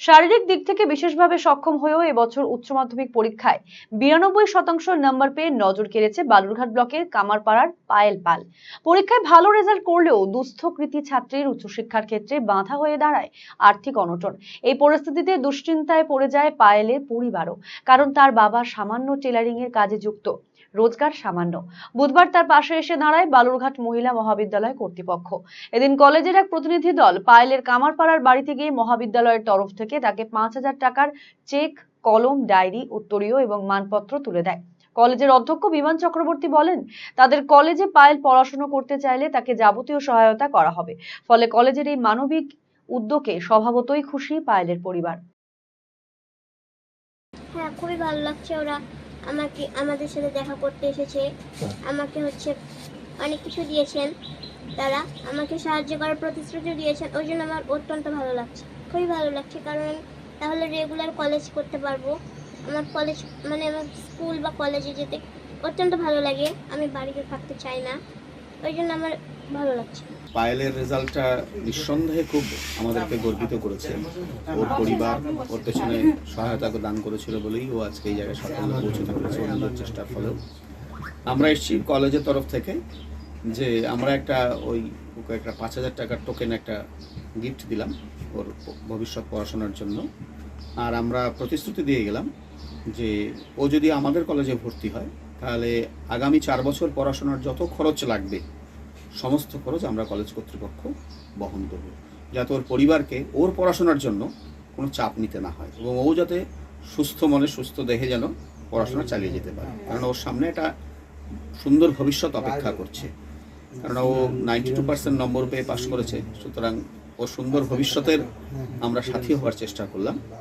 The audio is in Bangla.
শারীরিক দিক থেকে বিশেষভাবে সক্ষম হয়েও এবছর উচ্চ মাধ্যমিক পরীক্ষায় বিরানব্বই শতাংশ নম্বর পেয়ে নজর কেড়েছে বালুরঘাট ব্লকের কামারপাড়ার পায়েল পাল। পরীক্ষায় ভালো রেজাল্ট করলেও দুস্থকৃতি ছাত্রীর উচ্চশিক্ষার ক্ষেত্রে বাধা হয়ে দাঁড়ায় আর্থিক অনটন। এই পরিস্থিতিতে দুশ্চিন্তায় পড়ে যায় পায়েলের পরিবারও, কারণ তার বাবা সামান্য টেলারিং এর কাজে যুক্ত। রোজগার সামান্য। বুধবার তার পাশে এসে দাঁড়ায় বালুরঘাট মহিলা মহাবিদ্যালয় কর্তৃপক্ষ। এদিন কলেজের এক প্রতিনিধি দল পায়েলের কামারপাড়ার বাড়িতে গিয়ে মহাবিদ্যালয়ের তরফ থেকে তাকে পাঁচ হাজার টাকার চেক, কলম, ডায়েরি, উত্তরীয় এবং মানপত্র তুলে দেয়। কলেজের অধ্যক্ষ বিমান চক্রবর্তী বলেন, তাদের কলেজে পায়েল পড়াশোনা করতে চাইলে তাকে যাবতীয় সহায়তা করা হবে। ফলে কলেজের এই মানবিক উদ্যোগে স্বভাবতই খুশি পায়েলের পরিবার। হ্যাঁ খুবই ভালো লাগছে ওরা। আমাকে আমাদের সাথে দেখা করতে এসেছে। আমাকে হচ্ছে অনেক কিছু দিয়েছেন তারা। আমাকে সাহায্য করার প্রতিশ্রুতি দিয়েছেন। ওই জন্য আমার অত্যন্ত ভালো লাগছে। খুবই ভালো লাগছে কারণ তাহলে রেগুলার কলেজ করতে পারব। আমার কলেজ মানে আমার স্কুল বা কলেজে যেতে অত্যন্ত ভালো লাগে। আমি বাড়িতে থাকতে চাই না। পায়েলের রেজাল্টটা নিঃসন্দেহে খুব আমাদেরকে গর্বিত করেছে। ওর পরিবার, ওর পেছনে সহায়তা দান করেছিল বলেই ও আজকে এই জায়গায় সাফল্য পৌঁছতে পেরেছে ও চেষ্টার ফলেও। আমরা এসেছি কলেজের তরফ থেকে যে আমরা একটা ওই ওকে একটা পাঁচ হাজার টাকার টোকেন একটা গিফট দিলাম ওর ভবিষ্যৎ পড়াশোনার জন্য। আর আমরা প্রতিশ্রুতি দিয়ে গেলাম যে ও যদি আমাদের কলেজে ভর্তি হয়, তাহলে আগামী চার বছর পড়াশোনার যত খরচ লাগবে সমস্ত খরচ আমরা কলেজ কর্তৃপক্ষ বহন করব। যাতে ওর পরিবারকে ওর পড়াশোনার জন্য কোনো চাপ নিতে না হয় এবং ও যাতে সুস্থ মনে সুস্থ দেহে যেন পড়াশোনা চালিয়ে যেতে পারে। কারণ ওর সামনে একটা সুন্দর ভবিষ্যৎ অপেক্ষা করছে। কারণ ও নাইনটি টু পার্সেন্ট নম্বর পেয়ে পাশ করেছে। সুতরাং ও সুন্দর ভবিষ্যতের আমরা সাথী হওয়ার চেষ্টা করলাম।